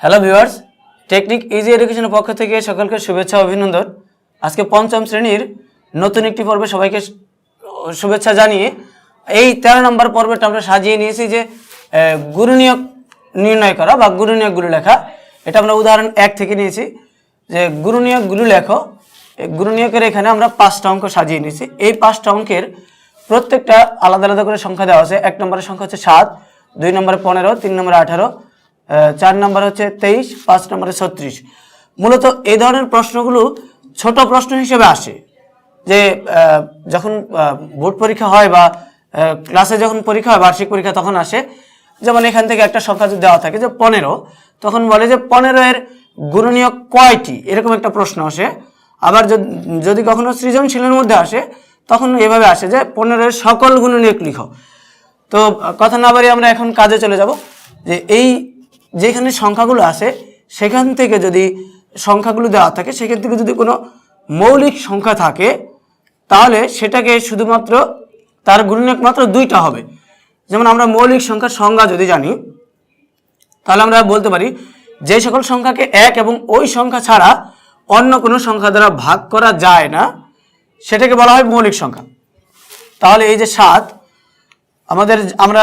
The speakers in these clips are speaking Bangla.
হ্যালো ভিউয়ার্স টেকনিক ইজি এডুকেশনের পক্ষ থেকে সকলকে শুভেচ্ছা অভিনন্দন। আজকে পঞ্চম শ্রেণির নতুন একটি পর্বে সবাইকে শুভেচ্ছা জানিয়ে এই তেরো নম্বর পর্বটা আমরা সাজিয়ে নিয়েছি যে আহ, গুরুনিয়োগ নির্ণয় করা বা গুরুনিয়োগগুলো লেখা। এটা আমরা উদাহরণ এক থেকে নিয়েছি যে গুরুনিয়োগগুলো লেখো। এই গুরুনিয়োগের এখানে আমরা পাঁচটা অঙ্ক সাজিয়ে নিয়েছি। এই পাঁচটা অঙ্কের প্রত্যেকটা আলাদা আলাদা করে সংখ্যা দেওয়া আছে। এক নম্বরের সংখ্যা হচ্ছে সাত দুই নম্বরে পনেরো তিন নম্বরে আঠারো চার নম্বর হচ্ছে তেইশ, পাঁচ নম্বরে ছত্রিশ। মূলত এই ধরনের প্রশ্নগুলো ছোট প্রশ্ন হিসেবে আসে। যে যখন বোর্ড পরীক্ষা হয় বা ক্লাসে যখন পরীক্ষা হয়, বার্ষিক পরীক্ষা তখন আসে। যেমন এখান থেকে একটা সংখ্যা যদি দেওয়া থাকে, যে পনেরো, তখন বলে যে পনেরো এর গুণনীয় কয়টি? এরকম একটা প্রশ্ন আসে। আবার যদি- যদি কখনো সৃজনশীলের মধ্যে আসে, তখন এভাবে আসে যে পনেরোর সকল গুণনীয়ক লিখো। তো, কথা না বাড়িয়ে আমরা এখন কাজে চলে যাব। যে এই যেখানে সংখ্যাগুলো আছে, সেখান থেকে যদি সংখ্যাগুলো দেওয়া থাকে, সেখান থেকে যদি কোনো মৌলিক সংখ্যা থাকে, তাহলে সেটাকে শুধুমাত্র তার গুণনীয়ক মাত্র দুইটা হবে। যেমন আমরা মৌলিক সংখ্যার সংজ্ঞা যদি জানি, তাহলে আমরা বলতে পারি, যে সকল সংখ্যাকে এক এবং ওই সংখ্যা ছাড়া অন্য কোনো সংখ্যা দ্বারা ভাগ করা যায় না, সেটাকে বলা হয় মৌলিক সংখ্যা। তাহলে এই যে সাত আমাদের আমরা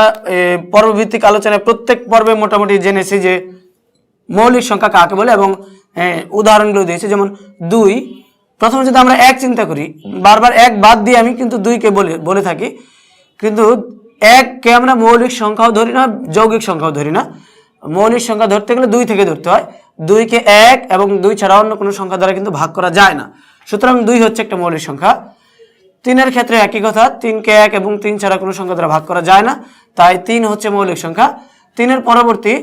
পর্বভিত্তিক আলোচনায় প্রত্যেক পর্বে মোটামুটি জেনেছি যে মৌলিক সংখ্যা কাকে বলে এবং উদাহরণগুলো দিয়েছি। যেমন দুই, প্রথমে যদি আমরা এক চিন্তা করি, বারবার এক বাদ দিয়ে আমি কিন্তু দুইকে বলে বলে থাকি। কিন্তু এককে আমরা মৌলিক সংখ্যাও ধরি না, যৌগিক সংখ্যাও ধরি না। মৌলিক সংখ্যা ধরতে গেলে দুই থেকে ধরতে হয়। দুইকে এক এবং দুই ছাড়া অন্য কোনো সংখ্যা দ্বারা কিন্তু ভাগ করা যায় না। সুতরাং দুই হচ্ছে একটা মৌলিক সংখ্যা। তিনের ক্ষেত্রে একই কথা, তিনকে এক এবং তিন ছাড়া কোনো সংখ্যা দ্বারা ভাগ করা যায় না। তাই তিন হচ্ছে মৌলিক সংখ্যা। তিনের পরবর্তী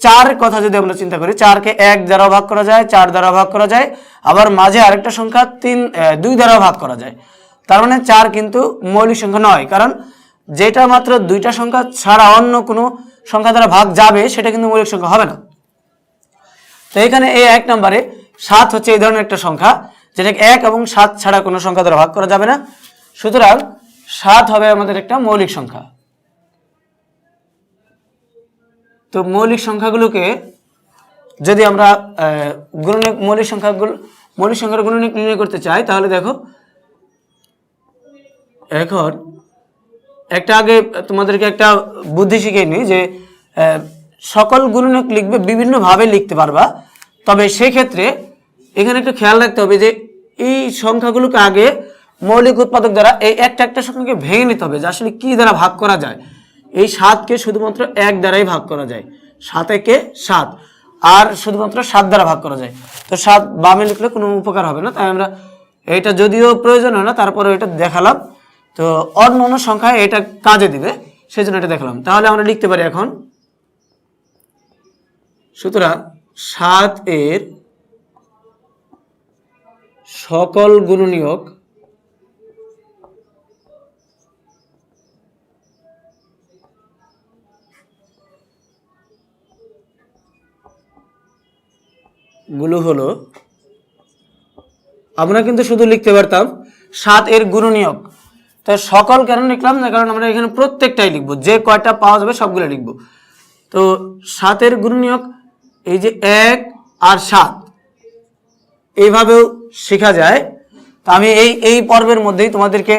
চার কথা যদি আমরা চিন্তা করি, চারকে এক দ্বারা ভাগ করা যায়, চার দ্বারা ভাগ করা যায়। আবার মাঝে আরেকটা সংখ্যা, তিন দুই দ্বারা ভাগ করা যায়। তার মানে চার কিন্তু মৌলিক সংখ্যা নয়, কারণ যেটা মাত্র দুইটা সংখ্যা ছাড়া অন্য কোনো সংখ্যা দ্বারা ভাগ যাবে, সেটা কিন্তু মৌলিক সংখ্যা হবে না। তো এখানে এই এক নম্বরে সাত হচ্ছে এই ধরনের একটা সংখ্যা। যেটাকে এক এবং সাত ছাড়া কোনো সংখ্যা দ্বারা ভাগ করা যাবে না। সুতরাং সাত হবে আমাদের একটা মৌলিক সংখ্যা। তো মৌলিক সংখ্যাগুলোকে যদি আমরা আহ, গুণনীয়ক মৌলিক সংখ্যাগুলো মৌলিক সংখ্যার গুণনীয়ক নির্ণয় করতে চাই তাহলে দেখো এখন একটা আগে তোমাদেরকে একটা বুদ্ধি শিখিয়ে নিই যে সকল গুণনীয়ক লিখবে বিভিন্নভাবে লিখতে পারবা তবে সেক্ষেত্রে এখানে একটু খেয়াল রাখতে হবে যে এই সংখ্যাগুলোকে আগে মৌলিক উৎপাদক দ্বারা এই একটা একটা সংখ্যাকে ভেঙে নিতে হবে যে আসলে কি দ্বারা ভাগ করা যায়। এই সাতকে শুধুমাত্র এক দ্বারাই ভাগ করা যায়। সাত একে সাত। আর শুধুমাত্র সাত দ্বারা ভাগ করা যায়। তো সাত বামে লিখলে কোনো উপকার হবে না, তাই আমরা এটা যদিও প্রয়োজন হয় না তারপরে এটা দেখালাম। তো অন্য অন্য সংখ্যায় এটা কাজে দিবে সেই জন্য এটা দেখালাম। তাহলে আমরা লিখতে পারি এখন, সুতরাং সাত এর সকল গুণনীয়কগুলো হলো, আমরা কিন্তু শুধু লিখতে পারতাম সাত এর গুণনীয়ক। তো সকল কেন লিখলাম? না কারণ আমরা এখানে প্রত্যেকটাই লিখব। যে কয়টা পাওয়া যাবে সবগুলো লিখব। তো সাতের গুণনীয়ক এই যে এক আর সাত। এইভাবেও শেখা যায়। তো আমি এই এই পর্বের মধ্যেই তোমাদেরকে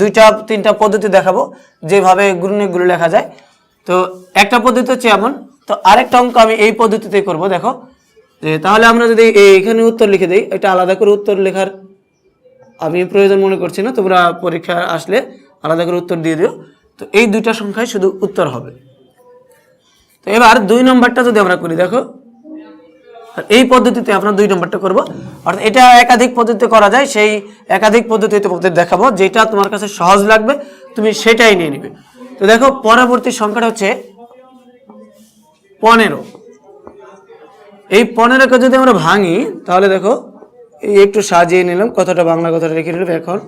দুইটা, তিনটা পদ্ধতি দেখাবো, যেভাবে গুণনীয়কগুলো লেখা যায়। তো একটা পদ্ধতি হচ্ছে এমন, তো আরেকটা অঙ্ক আমি এই পদ্ধতিতে করব, দেখো। যে তাহলে আমরা যদি এখানে উত্তর লিখে দিই, এটা আলাদা করে উত্তর লেখার আমি প্রয়োজন মনে করছি না, তোমরা পরীক্ষা আসলে আলাদা করে উত্তর দিয়ে দিও। তো এই দুইটা সংখ্যায় শুধু উত্তর হবে। তো এবার দুই নম্বরটা যদি আমরা করি, দেখো। এই পদ্ধতিতে আমরা দুই নম্বরটা করব। অর্থাৎ এটা একাধিক পদ্ধতিতে করা যায়, সেই একাধিক পদ্ধতিতে তোমাদের দেখাবো, যেটা তোমার কাছে সহজ লাগবে, তুমি সেটাই নিয়ে নিবে। তো দেখো, পরবর্তী সংখ্যাটা হচ্ছে পনেরো। এই পনেরোকে যদি আমরা ভাঙি, তাহলে দেখো একটু সাজিয়ে নিলাম, কথাটা বাংলা কথাটা রেখে নিলাম, এখন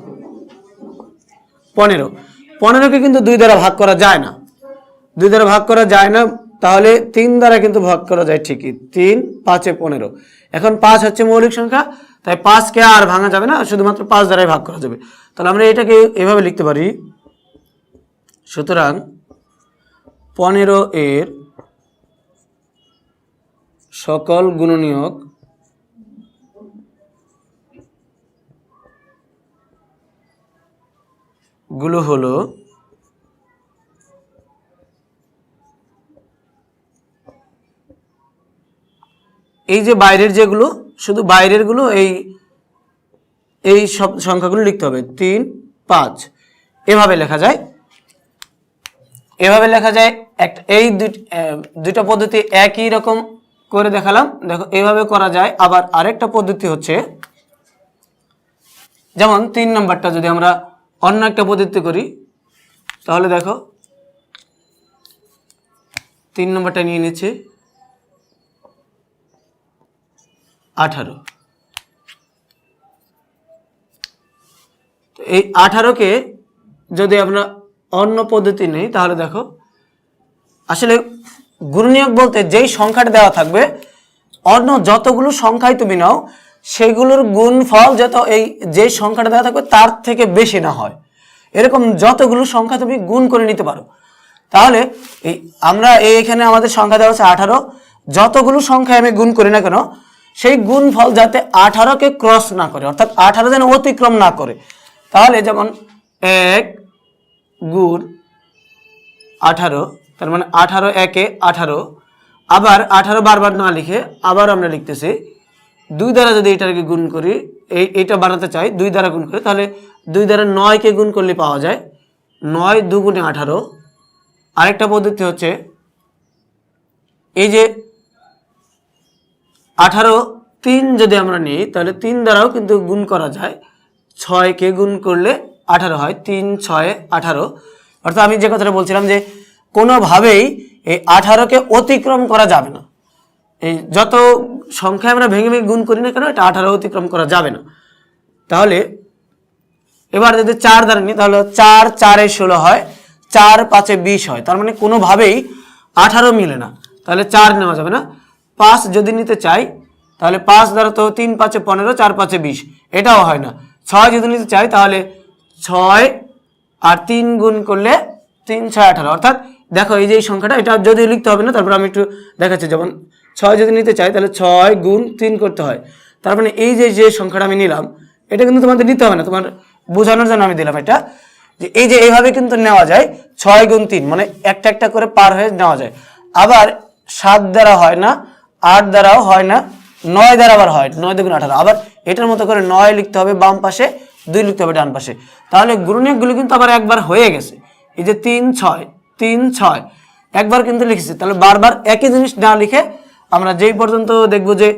পনেরো। পনেরোকে কিন্তু দুই দ্বারা ভাগ করা যায় না। দুই দ্বারা ভাগ করা যায় না তাহলে তিন দ্বারা কিন্তু ভাগ করা যায় ঠিকই। তিন, পাঁচে পনেরো। এখন পাঁচ হচ্ছে মৌলিক সংখ্যা, তাই পাঁচকে আর ভাঙা যাবে না, শুধুমাত্র পাঁচ দ্বারাই ভাগ করা যাবে। তাহলে আমরা এটাকে এভাবে লিখতে পারি। সুতরাং পনেরো এর সকল গুণনীয়কগুলো হলো এই যে বাইরের যেগুলো, শুধু বাইরেরগুলো, এই এই সব সংখ্যাগুলো লিখতে হবে। তিন, পাঁচ। এভাবে লেখা যায়। এভাবে লেখা যায় একটা এই দুই- দুইটা পদ্ধতি একই রকম করে দেখালাম। দেখো, এভাবে করা যায়। আবার আরেকটা পদ্ধতি হচ্ছে, যেমন তিন নম্বরটা যদি আমরা অন্য একটা পদ্ধতি করি, তাহলে দেখো, তিন নম্বরটা নিয়ে নিচ্ছি। আঠারো। এই আঠারোকে যদি আমরা অন্য পদ্ধতি নেই, তাহলে দেখো, আসলে গুণনীয়ক বলতে যেই সংখ্যাটা দেওয়া থাকবে, অন্য যতগুলো সংখ্যাই তুমি নাও, সেগুলোর গুণফল যত এই যে সংখ্যাটা দেওয়া থাকবে, তার থেকে বেশি না হয়। এরকম যতগুলো সংখ্যা তুমি গুণ করে নিতে পারো। তাহলে এই আমরা এখানে আমাদের সংখ্যা দেওয়া হচ্ছে আঠারো। যতগুলো সংখ্যা আমি গুণ করি না কেন সেই গুণফল যাতে আঠারোকে ক্রস না করে, অর্থাৎ আঠারো যেন অতিক্রম না করে। তাহলে যেমন এক গুণ আঠারো, তার মানে আঠারো একে আঠারো, আবার আঠারো বারবার না লিখে আবার আমরা লিখতেছি, দুই দ্বারা যদি এটাকে গুণ করি, এই এটা বানাতে চাই, দুই দ্বারা গুণ করি, তাহলে দুই দ্বারা নয়কে গুণ করলে পাওয়া যায় নয় দুগুণে আঠারো। আরেকটা পদ্ধতি হচ্ছে, এই যে আঠারো তিন যদি আমরা নিই, তাহলে তিন দ্বারাও কিন্তু গুণ করা যায়। ছয়কে গুণ করলে আঠারো হয়, তিন, ছয়, আঠারো। অর্থাৎ আমি যে কথাটা বলছিলাম যে কোনোভাবেই এই আঠারোকে অতিক্রম করা যাবে না। এই যত সংখ্যা আমরা ভেঙে ভেঙে গুণ করি না কেন, এটা আঠারো অতিক্রম করা যাবে না। তাহলে এবার যদি চার দ্বারা নিই, তাহলে চার, চারে ষোলো হয়, চার, পাঁচে বিশ হয়। তার মানে কোনোভাবেই আঠারো মিলে না। তাহলে চার নেওয়া যাবে না। পাঁচ যদি নিতে চাই, তাহলে পাঁচ দ্বারা তো তিন পাঁচে পনেরো, চার পাঁচে বিশ। এটাও হয় না। ছয় যদি নিতে চাই, তাহলে ছয় আর তিন গুণ করলে তিন ছয় আঠারো। অর্থাৎ দেখো এই যে এই সংখ্যাটা, এটা যদি লিখতে হবে না, তারপর আমি একটু দেখাচ্ছি। যেমন ছয় যদি নিতে চাই, তাহলে ছয় গুণ তিন করতে হয়। তার মানে এই যে যে সংখ্যাটা আমি নিলাম, এটা কিন্তু তোমাদের নিতে হবে না। তোমার বোঝানোর জন্য আমি দিলাম এটা, যে এই যে এইভাবে কিন্তু নেওয়া যায়, ছয় গুণ তিন মানে একটা একটা করে পার হয়ে নেওয়া যায়। আবার সাত দ্বারা হয় না আট দ্বারাও হয় না, নয় দ্বারা আবার হয়, নয় দুগুণ আঠারো। আবার এটার মতো করে নয় লিখতে হবে বাম পাশে, দুই লিখতে হবে ডান পাশে। তাহলে গুণনীয়কগুলো কিন্তু আবার একবার হয়ে গেছে। এই যে তিন, ছয় তিন, ছয়, একবার কিন্তু লিখেছি। তাহলে বারবার একই জিনিস না লিখে আমরা যেই পর্যন্ত দেখব যে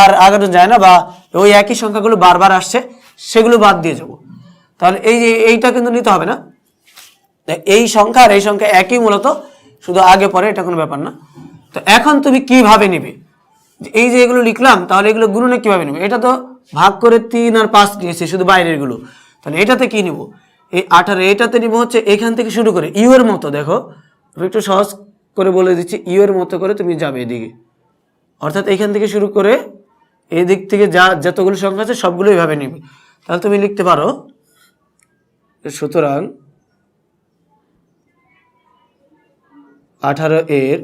আর আগানো যায় না বা ওই একই সংখ্যাগুলো বারবার আসছে, সেগুলো বাদ দিয়ে যাব। তাহলে এই যে এইটা কিন্তু নিতে হবে না। এই সংখ্যা আর এই সংখ্যা একই মূলত, শুধু আগে পরে, এটা কোনো ব্যাপার না। তো এখন তুমি কীভাবে নিবে? এই যে এগুলো লিখলাম, তাহলে এগুলো গুণনে কীভাবে নেবে? এটা তো ভাগ করে তিন আর পাঁচ নিয়েছে শুধু বাইরেরগুলো। তাহলে এটাতে কি নিব? এই আঠারো, এটাতে নিব হচ্ছে এখান থেকে শুরু করে, ইউ এর মতো, দেখো। আমি একটু সহজ করে বলে দিচ্ছি, ইউ এর মতো করে তুমি যাবে এদিকে। অর্থাৎ এখান থেকে শুরু করে এই দিক থেকে যা যতগুলো সংখ্যা আছে সবগুলো এইভাবে নিবে। তাহলে তুমি লিখতে পারো সুতরাং আঠারো এর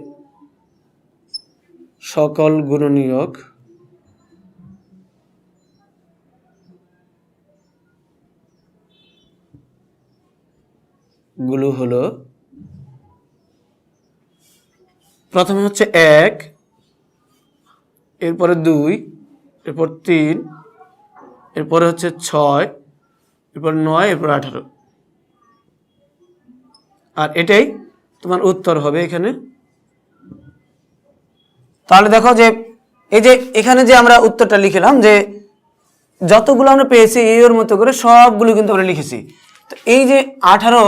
সকল গুণনীয়ক। গুলো হলো, প্রথমে হচ্ছে এক, এরপরে দুই, এরপর তিন, এরপরে হচ্ছে ছয়, এরপর নয়, এরপর আঠারো। আর এটাই তোমার উত্তর হবে এখানে। তাহলে দেখো যে, এই যে এখানে যে আমরা উত্তরটা লিখলাম যে, যতগুলো আমরা পেয়েছি এই ওর মতো করে সবগুলো কিন্তু আমরা লিখেছি। তো এই যে আঠারো,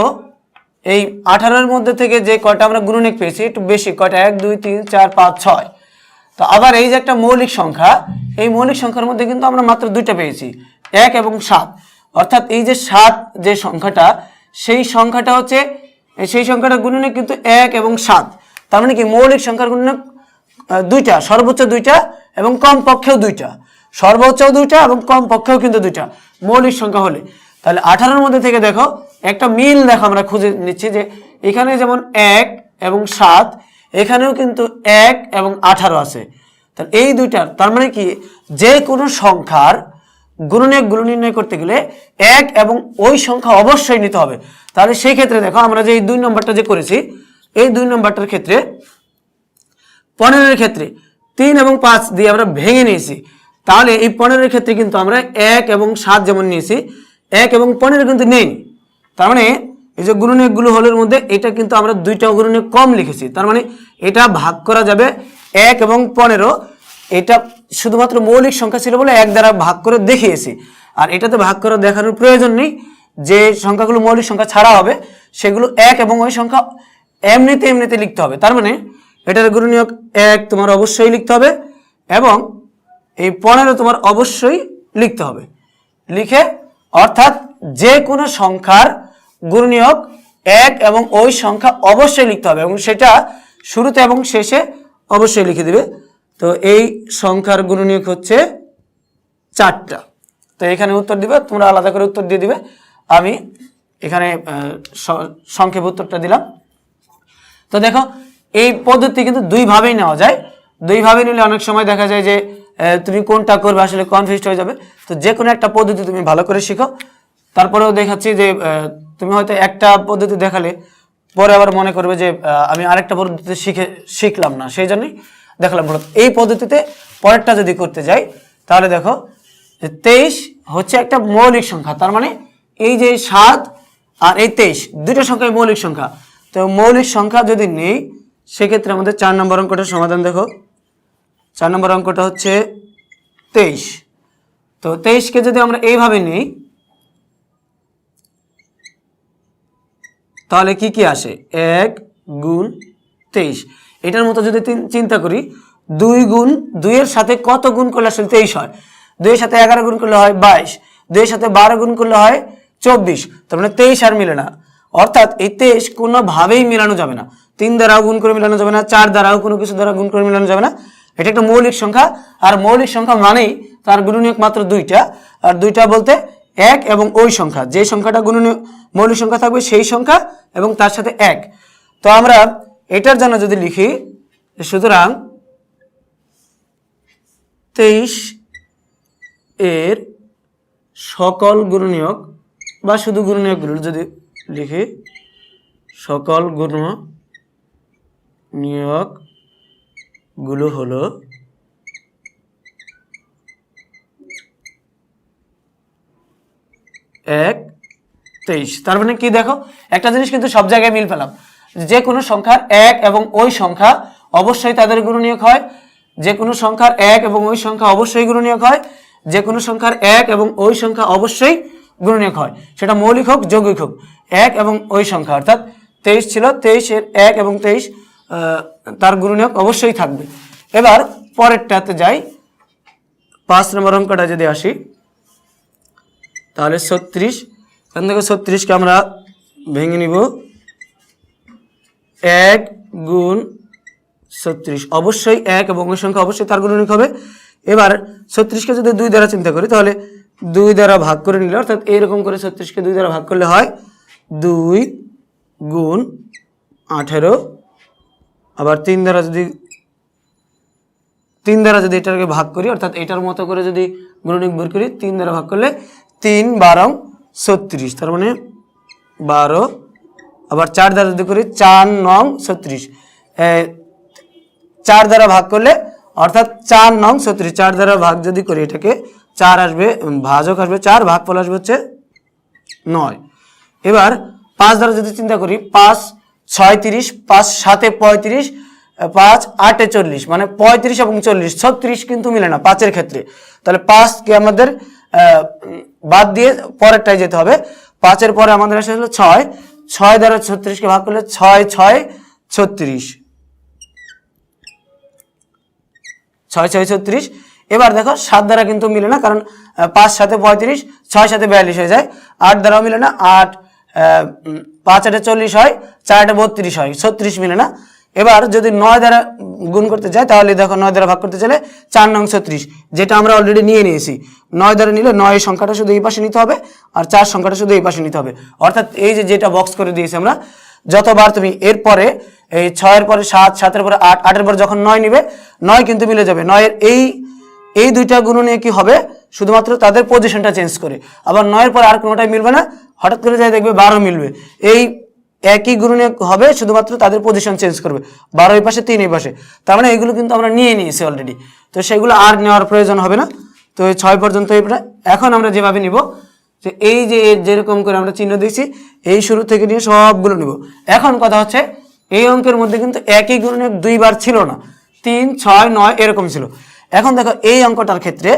এই আঠারোর মধ্যে থেকে যে কয়টা আমরা গুণনিক পেয়েছি, একটু বেশি, কয়টা? এক, দুই, তিন, চার, পাঁচ, ছয়। তো আবার এই যে একটা মৌলিক সংখ্যা, এই মৌলিক সংখ্যার মধ্যে কিন্তু আমরা মাত্র দুইটা পেয়েছি, এক এবং সাত। অর্থাৎ এই যে সাত যে সংখ্যাটা, সেই সংখ্যাটা হচ্ছে সেই সংখ্যাটা গুণনিক কিন্তু এক এবং সাত। তার মানে কি মৌলিক সংখ্যার গুণনিক দুইটা, সর্বোচ্চ দুইটা এবং কম পক্ষেও দুইটা। সর্বোচ্চ দুইটা এবং কম পক্ষেও কিন্তু দুইটা। মৌলিক সংখ্যা হলে। তাহলে আঠারোর মধ্যে থেকে দেখো, একটা মিল দেখো আমরা খুঁজে নিচ্ছি যে এখানে যেমন এক এবং সাত, এখানেও কিন্তু এক এবং আঠারো আছে। তাহলে এই দুইটার তার মানে কি? যে কোনো সংখ্যার গুণনীয়কগুলো নির্ণয় করতে গেলে এক এবং ওই সংখ্যা অবশ্যই নিতে হবে। তাহলে সেই ক্ষেত্রে দেখো, আমরা যে এই দুই নম্বরটা যে করেছি, এই দুই নম্বরটার ক্ষেত্রে পনেরোর ক্ষেত্রে তিন এবং পাঁচ দিয়ে আমরা ভেঙে নিয়েছি। তাহলে এই পনেরোর ক্ষেত্রে কিন্তু আমরা এক এবং সাত যেমন নিয়েছি, এক এবং পনেরো কিন্তু নেই। তার মানে এই যে গুণনীয়কগুলো হলের মধ্যে এটা কিন্তু আমরা দুইটা গুণনীয়ক কম লিখেছি। তার মানে এটা ভাগ করা যাবে এক এবং পনেরো। এটা শুধুমাত্র মৌলিক সংখ্যা ছিল বলে এক দ্বারা ভাগ করে দেখিয়েছি। আর এটাতে ভাগ করে দেখানোর প্রয়োজন নেই। যে সংখ্যাগুলো মৌলিক সংখ্যা ছাড়া হবে, সেগুলো এক এবং ওই সংখ্যা এমনিতে এমনিতে লিখতে হবে। তার মানে এটার গুণনীয়ক এক তোমার অবশ্যই লিখতে হবে এবং এই পনেরো তোমার অবশ্যই লিখতে হবে। লিখে অর্থাৎ যে কোনো সংখ্যার গুণনীয়ক এক এবং ওই সংখ্যা অবশ্যই লিখতে হবে এবং সেটা শুরুতে এবং শেষে অবশ্যই লিখে দিবে। তো এই সংখ্যার গুণনীয়ক হচ্ছে চারটা। তো এখানে উত্তর দিবে, তোমরা আলাদা করে উত্তর দিয়ে দিবে। আমি এখানে সংক্ষেপ উত্তরটা দিলাম। তো দেখো এই পদ্ধতি কিন্তু দুইভাবেই নেওয়া যায়। দুইভাবে নিলে অনেক সময় দেখা যায় যে তুমি কোনটা করবে আসলে কনফিউজ হয়ে যাবে। তো যে কোনো একটা পদ্ধতি তুমি ভালো করে শিখো। তারপরেও দেখাচ্ছি যে তুমি হয়তো একটা পদ্ধতি দেখালে, পরে আবার মনে করবে যে আমি আরেকটা পদ্ধতিতে শিখে, শিখলাম না, সেই জন্যই দেখালাম। মূলত এই পদ্ধতিতে পরেরটা যদি করতে যাই, তাহলে দেখো যে তেইশ হচ্ছে একটা মৌলিক সংখ্যা। তার মানে এই যে সাত আর এই তেইশ, দুটো সংখ্যাই মৌলিক সংখ্যা। তো মৌলিক সংখ্যা যদি নেই সেক্ষেত্রে আমাদের চার নম্বর অঙ্কটার সমাধান দেখো। চার নম্বর অঙ্কটা হচ্ছে তেইশ। তো তেইশকে যদি আমরা এইভাবে নিই, তাহলে কি কি আসে? এক গুণ তেইশ। এটার মতো যদি চিন্তা করি, দুই গুণ দুইয়ের সাথে কত গুণ করলে আসলে তেইশ হয়? দুইয়ের সাথে এগারো গুণ করলে হয় বাইশ। দুইয়ের সাথে বারো গুণ করলে হয় চব্বিশ। তার মানে তেইশ আর মিলে না। অর্থাৎ এই তেইশ কোনোভাবেই মেলানো যাবে না। তিন দ্বারাও গুণ করে মেলানো যাবে না, চার দ্বারাও কোনো কিছু দ্বারা গুণ করে মেলানো যাবে না। এটা একটা মৌলিক সংখ্যা, আর মৌলিক সংখ্যা মানেই তার গুণনীয়ক মাত্র দুইটা। আর দুইটা বলতে এক এবং ওই সংখ্যা, যে সংখ্যাটা গুণনীয় মৌলিক সংখ্যা থাকবে সেই সংখ্যা এবং তার সাথে এক। তো আমরা এটার জন্য যদি লিখি, সুতরাং তেইশ এর সকল গুণনীয়ক বা শুধু গুণনীয়কগুলো যদি লিখি, সকল গুণ নিয়োগগুলো হলো এক তেইশ। তার মানে কি দেখো? একটা জিনিস কিন্তু সব জায়গায় মিল পেলাম। যে কোনো সংখ্যার এক এবং ওই সংখ্যা অবশ্যই তাদের গুণনীয়ক হয়। যে কোনো সংখ্যার এক এবং ওই সংখ্যা অবশ্যই গুণনীয়ক হয়। যে কোনো সংখ্যার এক এবং ওই সংখ্যা অবশ্যই গুণনীয়ক হয়। সেটা মৌলিক হোক, যৌগিক হোক। এক এবং ওই সংখ্যা, অর্থাৎ তেইশ ছিল, তেইশের এক এবং তেইশ তার গুণনীয়ক অবশ্যই থাকবে। এবার পরেরটাতে যাই। পাঁচ নম্বর অঙ্কটা যদি আসি, তাহলে ছত্রিশ। এখান থেকে ছত্রিশকে আমরা ভেঙে নিব। এক গুণ ছত্রিশ। অবশ্যই এক এবং সংখ্যা অবশ্যই তার গুণনীয়ক হবে। এবার ছত্রিশকে যদি দুই দ্বারা চিন্তা করি, তাহলে দুই দ্বারা ভাগ করে নিলে, অর্থাৎ এইরকম করে ছত্রিশকে দুই দ্বারা ভাগ করলে হয় দুই গুণ আঠেরো। আবার তিন দ্বারা যদি, তিন দ্বারা যদি এটাকে ভাগ করি, অর্থাৎ এটার মতো করে যদি গুণনীয়ক বের করি, তিন দ্বারা ভাগ করলে তিন বারো ছত্রিশ, তার মানে বারো। আবার চার দ্বারা যদি করি, চার নং ছত্রিশ। চার দ্বারা ভাগ করলে, অর্থাৎ চার নং ছত্রিশ, চার দ্বারা ভাগ যদি করি এটাকে, চার আসবে ভাজক আসবে, চার ভাগ ফল আসবে হচ্ছে নয়। এবার পাঁচ দ্বারা যদি চিন্তা করি, পাঁচ ছয় তিরিশ পাঁচ সাতে পঁয়ত্রিশ, পাঁচ আটে চল্লিশ মানে পঁয়ত্রিশ এবং চল্লিশ, ছত্রিশ কিন্তু মিলে না পাঁচের ক্ষেত্রে। তাহলে পাঁচকে আমাদের বাদ দিয়ে পরেরটায় যেতে হবে। পাঁচের পরে আমাদের আসে হলো ছয়। ছয় দ্বারা ছত্রিশকে ভাগ করলে ছয় ছয়, ছত্রিশ। ছয় ছয়, ছত্রিশ। এবার দেখো সাত দ্বারা কিন্তু মিলে না, কারণ পাঁচ সাথে পঁয়ত্রিশ, ছয় সাথে বিয়াল্লিশ হয়ে যায়। আট দ্বারাও মিলে না, আট পাঁচ আটে চল্লিশ হয়, চার আটে বত্রিশ হয়, ছত্রিশ মিলে না? এবার যদি নয় দ্বারা গুণ করতে চাই, তাহলে দেখো নয় দ্বারা ভাগ করতে চাইলে চার নং ছত্রিশ, যেটা আমরা অলরেডি নিয়ে নিয়েছি। নয় দ্বারা নিলে নয় সংখ্যাটা শুধু এই পাশে নিতে হবে, আর চার সংখ্যাটা শুধু এই পাশে নিতে হবে। অর্থাৎ এই যে যেটা বক্স করে দিয়েছি আমরা, যতবার তুমি এরপরে, এই ছয়ের পরে সাত, সাতের পরে আট, আটের পরে যখন নয় নিবে, নয় কিন্তু মিলে যাবে। নয়ের এই এই দুইটা গুণ নিয়ে কি হবে? শুধুমাত্র তাদের পজিশনটা চেঞ্জ করে। আবার নয়ের পর আর কোনোটাই মিলবে না। হঠাৎ করে যাই দেখবে বারো মিলবে। এই একই গুণনে হবে, শুধুমাত্র তাদের পজিশন চেঞ্জ করবে। বারো এই পাশে, তিন এই পাশে। তার মানে এগুলো কিন্তু আমরা নিয়ে নিয়েছি অলরেডি তো সেগুলো আর নেওয়ার প্রয়োজন হবে না। তো ছয় পর্যন্ত এটা এখন আমরা যেভাবে নিব, যে এই যে যেরকম করে আমরা চিহ্ন দিয়েছি, এই শুরু থেকে নিয়ে সবগুলো নিব। এখন কথা হচ্ছে, এই অঙ্কের মধ্যে কিন্তু একই গুণনীয়ক দুইবার ছিল না। তিন, ছয়, নয় এরকম ছিল। এখন দেখো এই অঙ্কটার ক্ষেত্রে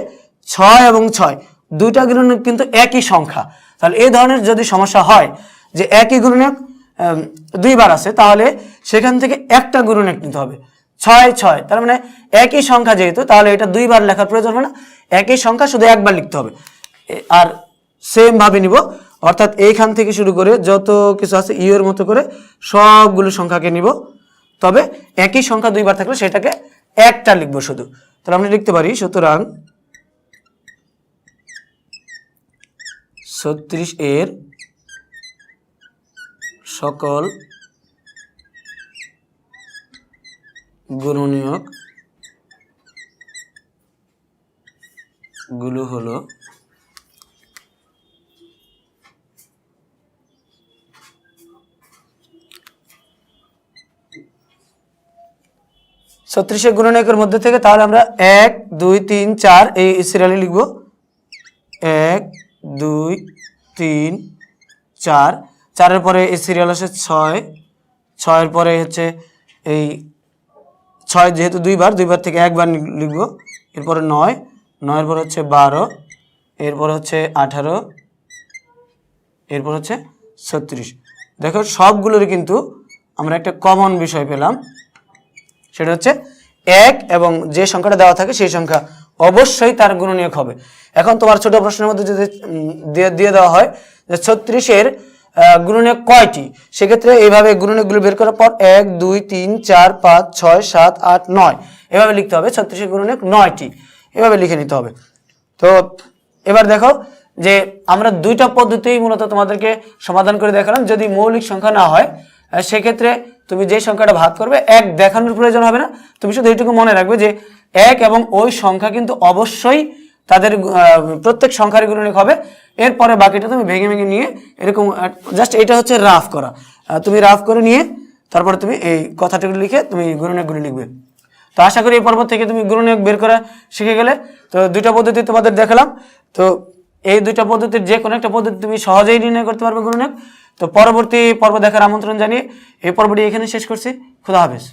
ছয় এবং ছয়, দুইটা গুণনীয়ক কিন্তু একই সংখ্যা। তাহলে এই ধরনের যদি সমস্যা হয় যে একই গুণনীয়ক দুইবার আছে, তাহলে সেখান থেকে একটা গুণনীয়ক নিতে হবে। ছয় ছয়, তার মানে একই সংখ্যা যেহেতু, তাহলে এটা দুইবার লেখার প্রয়োজন হবে না। একই সংখ্যা শুধু একবার লিখতে হবে। আর সেম ভাবে নিব, অর্থাৎ এইখান থেকে শুরু করে যত কিছু আছে ইউর মতো করে সবগুলো সংখ্যাকে নিব। তবে একই সংখ্যা দুইবার থাকলে সেটাকে একটা লিখব শুধু। তাহলে আমরা লিখতে পারি সুতরাং ছত্রিশ এর সকল গুণনীয়কগুলো হলো ছত্রিশের গুণনীয়কের মধ্যে থেকে তাহলে আমরা এক, দুই, তিন, চার এই সিরিয়ালে লিখব। এক, দুই, তিন, চার। চারের পরে এই সিরিয়াল আসে ছয়। ছয়ের পরে হচ্ছে এই ছয় যেহেতু দুইবার দুইবার থেকে একবার লিখব। এরপরে নয়। নয়ের পর হচ্ছে বারো। এরপর হচ্ছে আঠারো। এরপর হচ্ছে ছত্রিশ। দেখো সবগুলোর কিন্তু আমরা একটা কমন বিষয় পেলাম। সেটা হচ্ছে এক এবং যে সংখ্যাটা দেওয়া থাকে সেই সংখ্যা অবশ্যই তার গুণনীয়ক হবে। এখন তোমার ছোট প্রশ্নের মধ্যে যদি দিয়ে দেওয়া হয় যে ছত্রিশের গুণনীয়ক কয়টি? সেক্ষেত্রে এইভাবে গুণনীয়কগুলো বের করার পর এক, দুই, তিন, চার, পাঁচ, ছয়, সাত, আট, নয়। এভাবে লিখতে হবে ছত্রিশের গুণনীয়ক নয়টি। এভাবে লিখে নিতে হবে। তো এবার দেখো যে আমরা দুইটা পদ্ধতি মূলত তোমাদেরকে সমাধান করে দেখালাম। যদি মৌলিক সংখ্যা না হয় সেক্ষেত্রে তুমি যে সংখ্যাটা ভাগ করবে, এক দেখানোর প্রয়োজন হবে না। তুমি শুধু এইটুকু মনে রাখবে যে এক এবং ওই সংখ্যা কিন্তু অবশ্যই তাদের প্রত্যেক সংখ্যার গুণনীয়ক হবে। এরপরে বাকিটা তুমি ভেঙে ভেঙে নিয়ে এরকম জাস্ট এটা হচ্ছে রাফ করা। তুমি রাফ করে নিয়ে তারপরে তুমি এই কথাটুকু লিখে তুমি গুণনীয়কগুলি লিখবে। তো আশা করি এই পর্ব থেকে তুমি গুণনীয়ক বের করা শিখে গেলে। তো দুইটা পদ্ধতি তোমাদের দেখালাম। তো এই দুইটা পদ্ধতির যে কোনো একটা পদ্ধতি তুমি সহজেই নির্ণয় করতে পারবে গুণনীয়ক তো পরবর্তী পর্ব দেখার আমন্ত্রণ জানিয়ে এই পর্বটি এখানে শেষ করছি। খুদা হাফেজ।